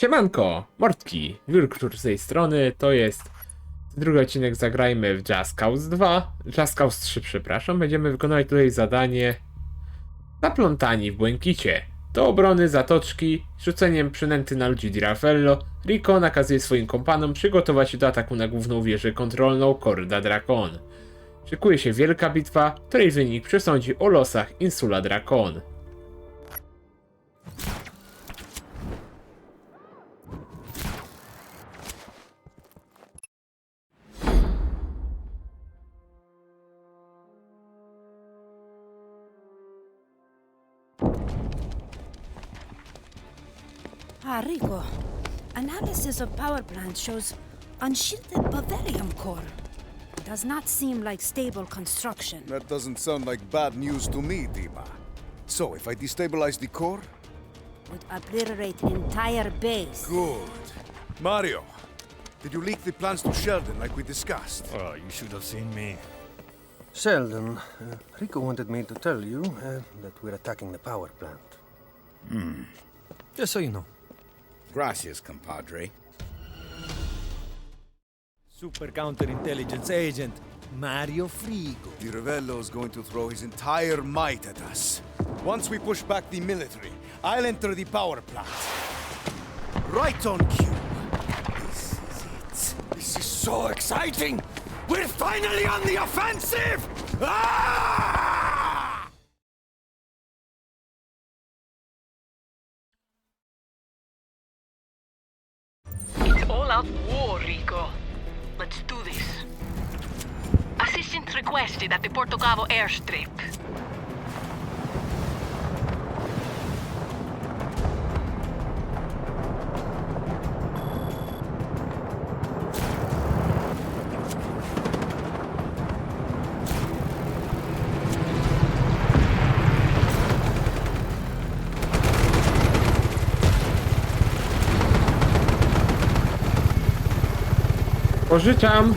Siemanko, Mortki, Wilktur z tej strony, to jest drugi odcinek Zagrajmy w Just Cause 2, Just Cause 3 przepraszam, będziemy wykonywać tutaj zadanie Zaplątani w błękicie. Do obrony zatoczki, rzuceniem przynęty na ludzi Di Rico nakazuje swoim kompanom przygotować się do ataku na główną wieżę kontrolną Corda Dracon. Szykuje się wielka bitwa, której wynik przesądzi o losach Insula Dracon. Rico. Analysis of power plant shows unshielded Bavarium core. Does not seem like stable construction. That doesn't sound like bad news to me, Dima. So, if I destabilize the core? Would obliterate entire base. Good. Mario, did you leak the plans to Sheldon like we discussed? Oh, you should have seen me. Sheldon, uh, Rico wanted me to tell you uh, that we're attacking the power plant. Hmm. Just so you know. Gracias, compadre. Super counterintelligence agent Mario Frigo. Di Ravello is going to throw his entire might at us. Once we push back the military, I'll enter the power plant. Right on cue. This is it. This is so exciting! We're finally on the offensive! Ah! It's all out war, Rico. Let's do this. Assistance requested at the Portogavo airstrip. Pożyczam!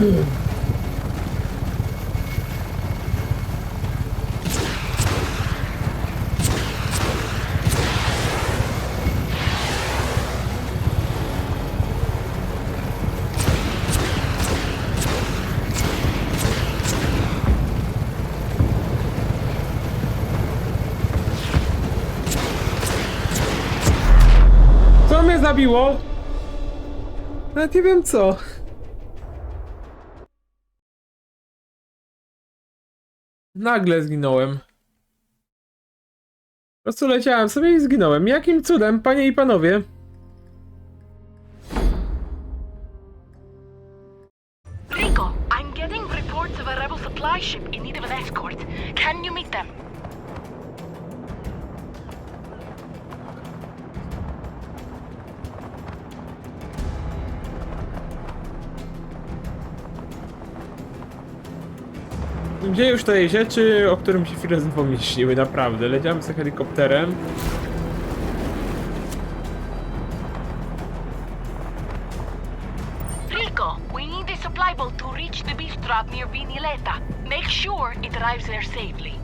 Co mnie zabiło? Nawet nie wiem co. Nagle zginąłem. Po prostu leciałem sobie i zginąłem. Jakim cudem, panie i panowie? Rico, I'm getting reports of a rebel supply ship in need of an escort. Can you meet them? Gdzie już te rzeczy, o którym się chwilę śniły, naprawdę. Leciałem z helikopterem. Rico, we need a supply boat to reach the beach drop near Vinileta. Make sure it arrives there safely.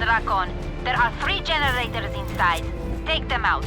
Dracon. There are three generators inside. Take them out.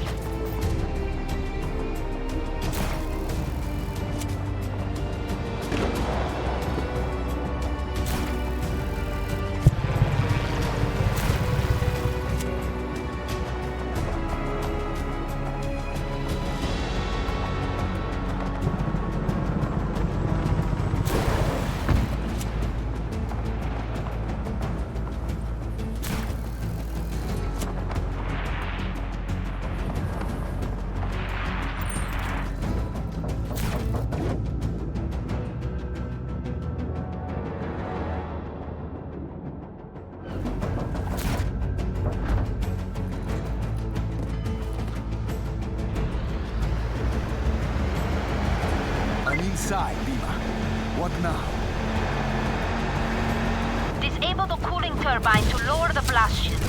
Inside, Lima. What now? Disable the cooling turbine to lower the blast shielding.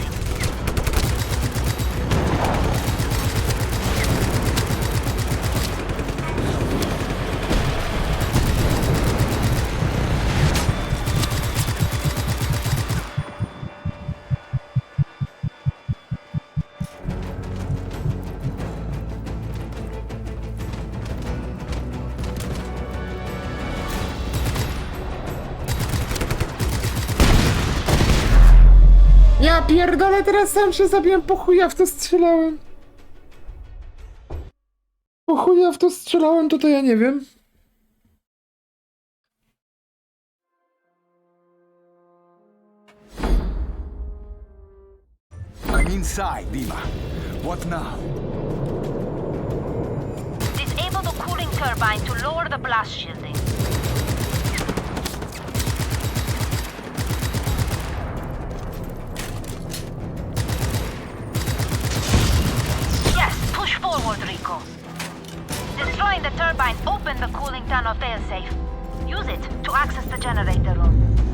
Ja pierdolę, teraz sam się zabiłem, po chuja w to strzelałem. Po chuja w to strzelałem, to to ja nie wiem. I'm inside, Lima. What now? Disable the cooling turbine to lower the blast shielding. Destroying the turbine opened the cooling tunnel failsafe. Use it to access the generator room.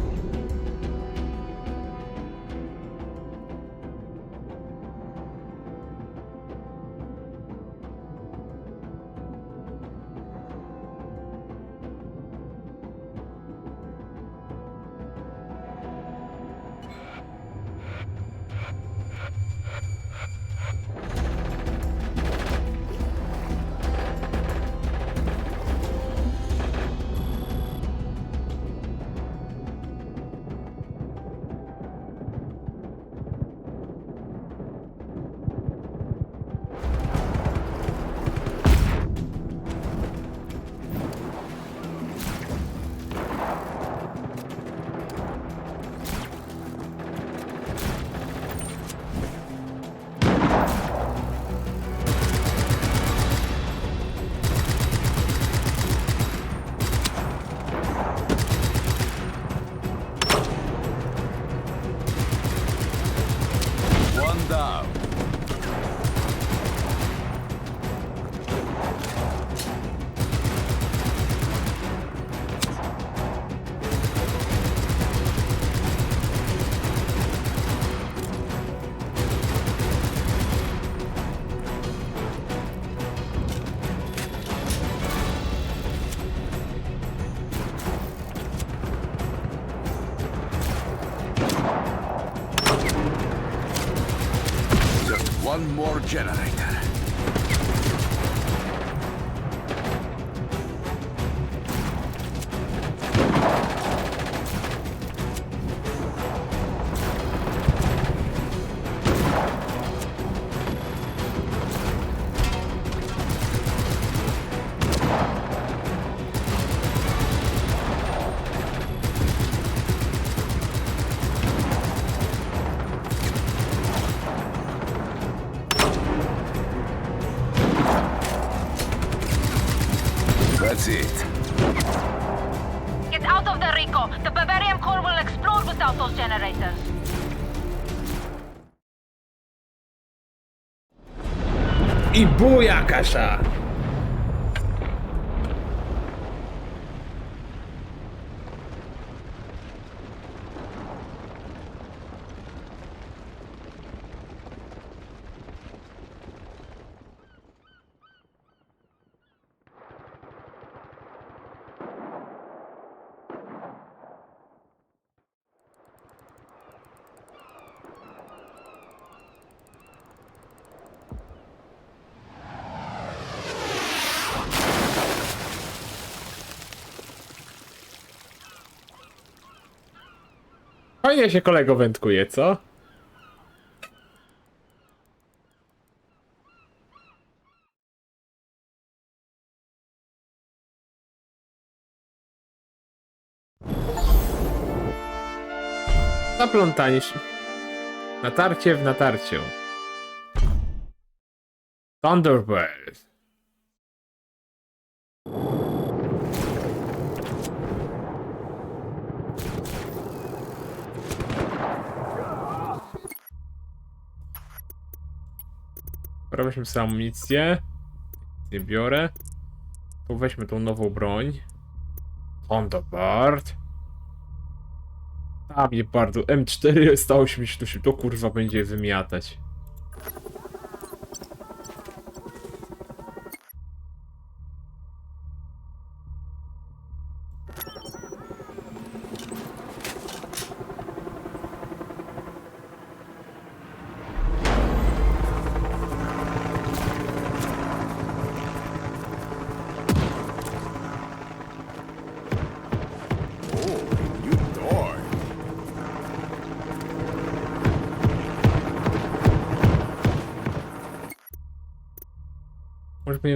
Bravo. One I Fajnie się kolego wędkuje, co? Zaplątanie się. Natarcie w natarciu. Thunderbird. Dobra, weźmy sobie amunicję. Nie biorę. Tu weźmy tą nową broń. Thunderbird. A mnie bardzo. M4 stało się mi się to kurwa będzie wymiatać.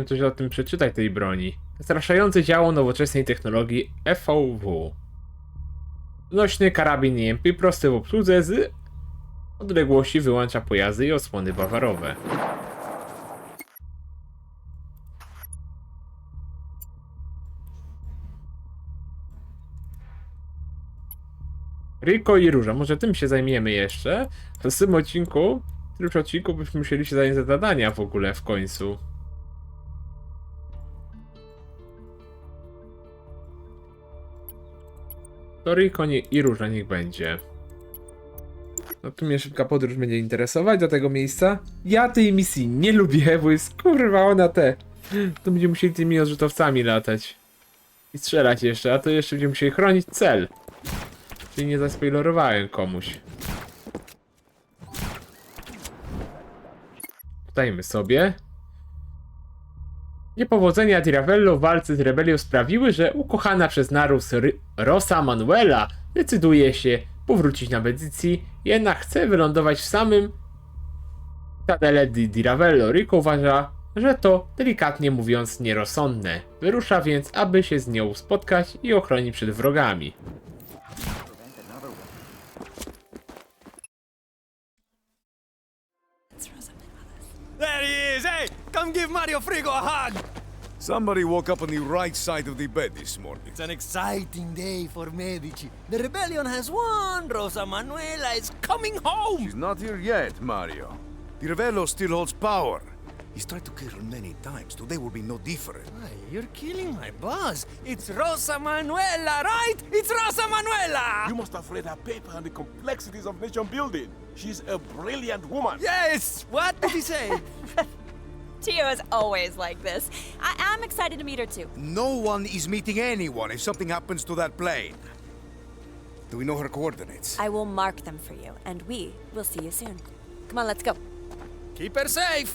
Coś o tym przeczytać tej broni. Zastraszające działo nowoczesnej technologii FOW. Nośny karabin EMP prosty w obsłudze z odległości wyłącza pojazdy i osłony bawarowe. Rico i Róża, może tym się zajmiemy jeszcze. W tym odcinku, w którymś odcinku byśmy musieli się zająć zadania w ogóle w końcu. To Rico nie, i Róża niech będzie. No tu mnie szybka podróż będzie interesować do tego miejsca. Ja tej misji nie lubię, bo jest kurwa ona te. To będziemy musieli tymi odrzutowcami latać. I strzelać jeszcze, a to jeszcze będziemy musieli chronić cel. Czyli nie zaspoilerowałem komuś. Dajmy sobie. Niepowodzenia Tiravello w walce z rebelią sprawiły, że ukochana przez Narus Ry- Rosa Manuela decyduje się powrócić na medycji, jednak chce wylądować w samym Tadele di Tiravello. Rico uważa, że to delikatnie mówiąc nierozsądne. Wyrusza więc, aby się z nią spotkać i ochronić przed wrogami. Come give Mario Frigo a hug! Somebody woke up on the right side of the bed this morning. It's an exciting day for Medici. The rebellion has won. Rosa Manuela is coming home. She's not here yet, Mario. The Revello still holds power. He's tried to kill her many times. Today will be no different. Ay, you're killing my buzz. It's Rosa Manuela, right? It's Rosa Manuela! You must have read her paper on the complexities of nation building. She's a brilliant woman. Yes! What did he say? Tio is always like this. I- I'm excited to meet her too. No one is meeting anyone if something happens to that plane. Do we know her coordinates? I will mark them for you, and we will see you soon. Come on, let's go. Keep her safe.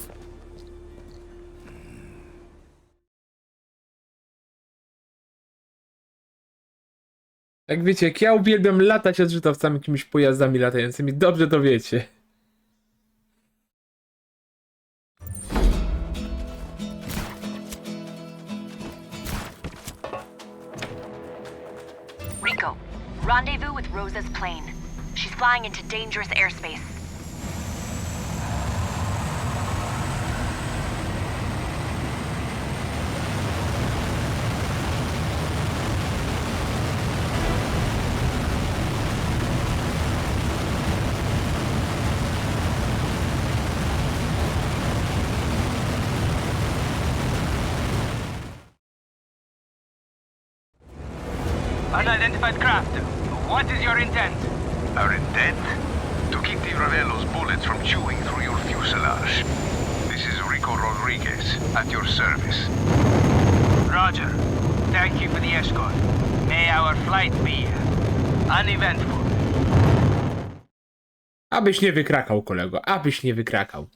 Jak wiecie, jak ja uwielbiam latać odrzutowcami, jakimiś pojazdami latającymi, dobrze to wiecie. Rendezvous with Rosa's plane. She's flying into dangerous airspace. Unidentified Abyś nie wykrakał, kolego, abyś nie wykrakał.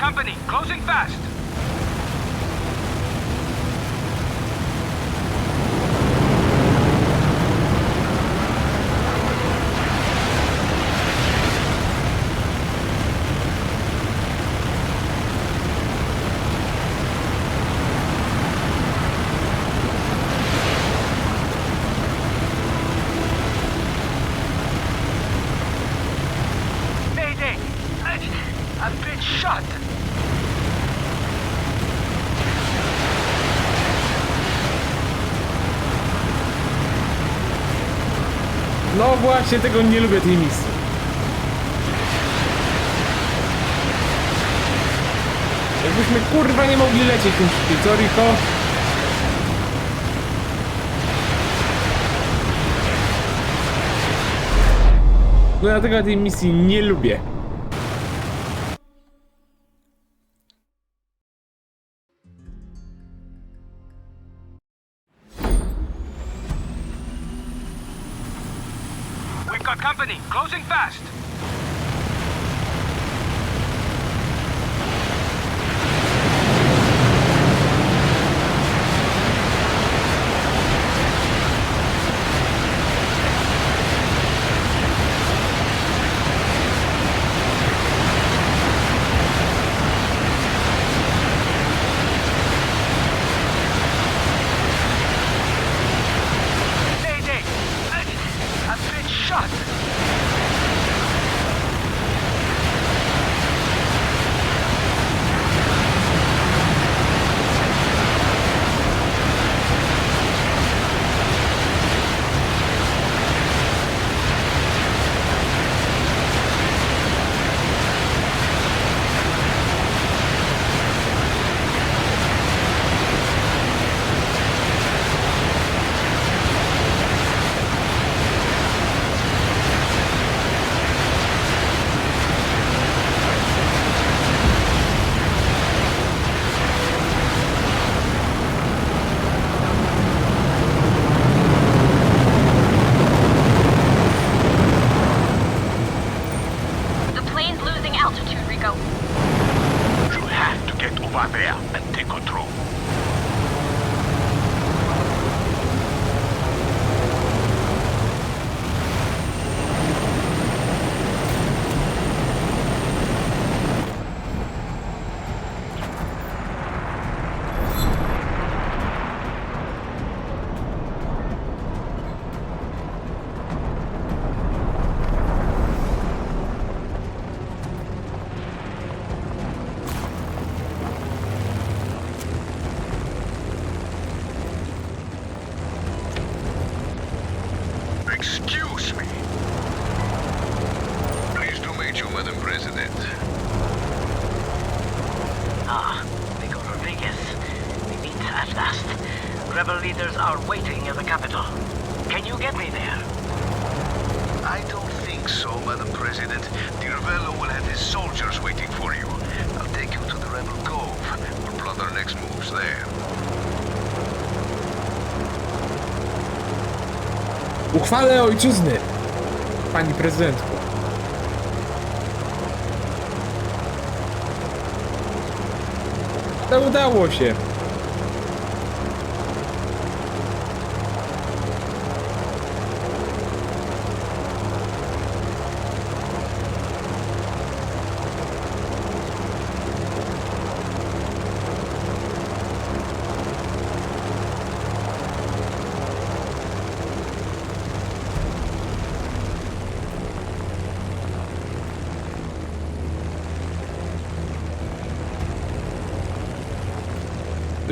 Company. Closing fast. No właśnie, tego nie lubię tej misji. Jakbyśmy kurwa nie mogli lecieć tym szybciej, co Rico? No dlatego tej misji nie lubię. Excuse me. Uchwale ojczyzny! Pani prezydentko. To udało się.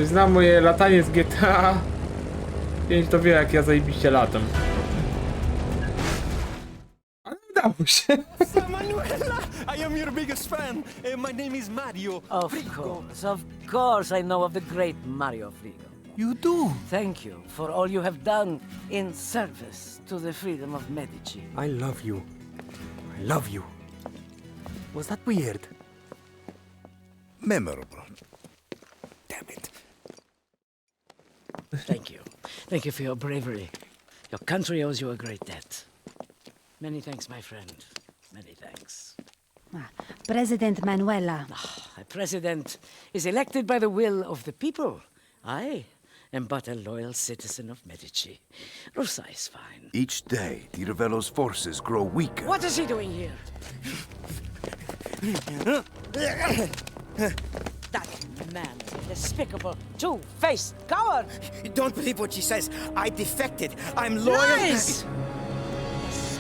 Ktoś zna moje latanie z GTA 5 to wie jak ja zajebiście latam. Ale udało się. Manuela, I am your biggest fan. Uh, my name is Mario. Of course, of course I know of the great Mario Frigo. You do? Thank you for all you have done in service to the freedom of Medici. I love you. I love you. Was that weird? Memorable. Thank you. Thank you for your bravery. Your country owes you a great debt. Many thanks, my friend. Many thanks. Ah, president Manuela. Ah, a president is elected by the will of the people. I am but a loyal citizen of Medici. Russa is fine. Each day, Di Ravello's forces grow weaker. What is he doing here? That man is despicable, two-faced coward! You don't believe what she says. I defected. I'm loyal. Lies!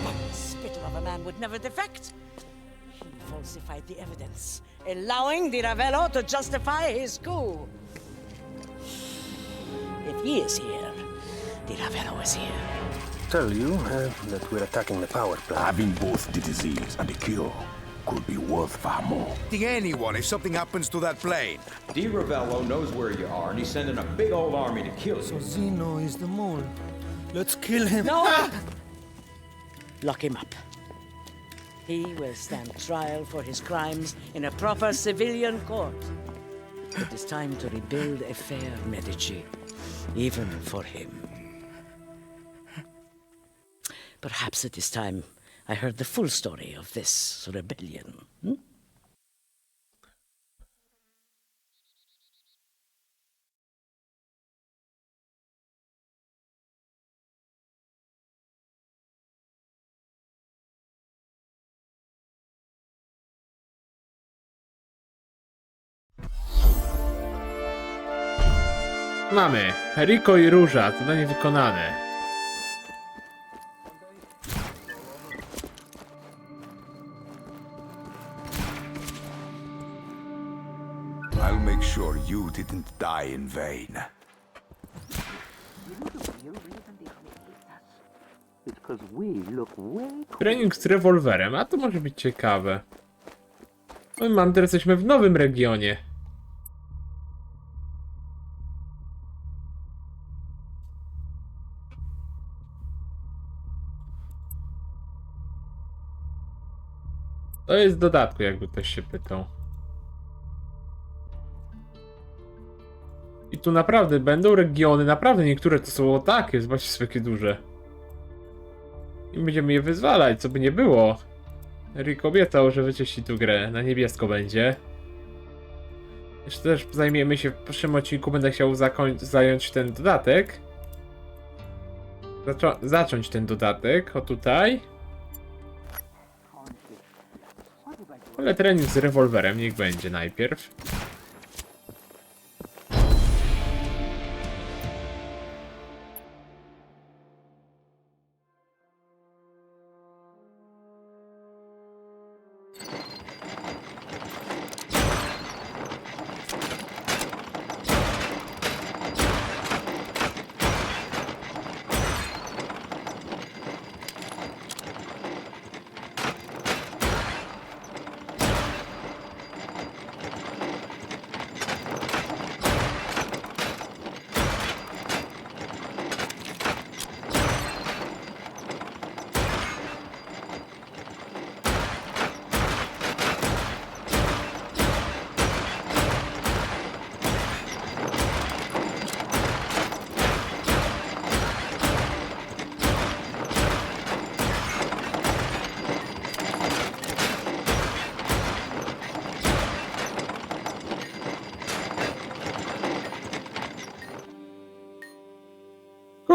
The spittle of a man would never defect. He falsified the evidence, allowing Di Ravello to justify his coup. If he is here, Di Ravello is here. Tell you uh, that we're attacking the power plant. Having both the disease and the cure could be worth far more. anyone if something happens to that plane. Di Ravello knows where you are, and he's sending a big old army to kill you. So Zeno is the mole. Let's kill him. No! Ah! Lock him up. He will stand trial for his crimes in a proper civilian court. It is time to rebuild a fair Medici, even for him. Perhaps it is time I heard the full story of this rebellion. hmm? Mamy. Rico i Róża. Zadanie wykonane. Didn't die in vain. Trening z rewolwerem, a to może być ciekawe. No i mam, teraz jesteśmy w nowym regionie. To jest w dodatku, jakby ktoś się pytał. Tu naprawdę będą regiony, naprawdę niektóre to są takie, zobaczcie jakie duże. I będziemy je wyzwalać, co by nie było. Rick obiecał, że wyczyści tu grę. Na niebiesko będzie. Jeszcze też zajmiemy się w przyszłym odcinku. Będę chciał zająć ten dodatek. Zaczą- zacząć ten dodatek. O tutaj. Ale trening z rewolwerem niech będzie najpierw.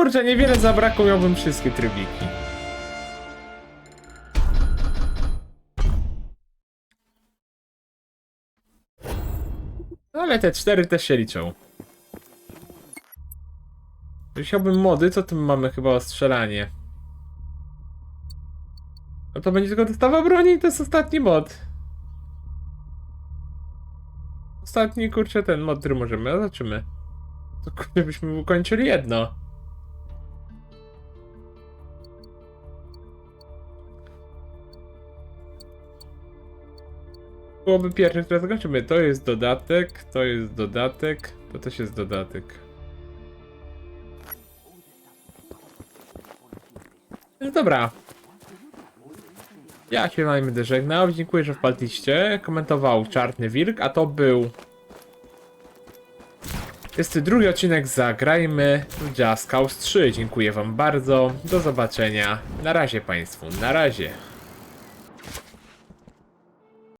Kurczę, niewiele zabrakło, miałbym wszystkie trybiki. No, Ale te cztery też się liczą. Chciałbym mody, co tu mamy chyba o strzelanie? No to będzie tylko dostawa broni to jest ostatni mod. Ostatni, kurczę, ten mod, który możemy, zobaczymy. To kurde, byśmy ukończyli jedno. Byłoby pierwsze, które zakończymy. To jest dodatek, to jest dodatek, to też jest dodatek. No dobra. Ja się wam będę żegnał. Dziękuję, że wpadliście. Komentował Czarny Wilk, a to był... Jest drugi odcinek Zagrajmy w Just Cause 3. Dziękuję wam bardzo. Do zobaczenia. Na razie państwu. Na razie.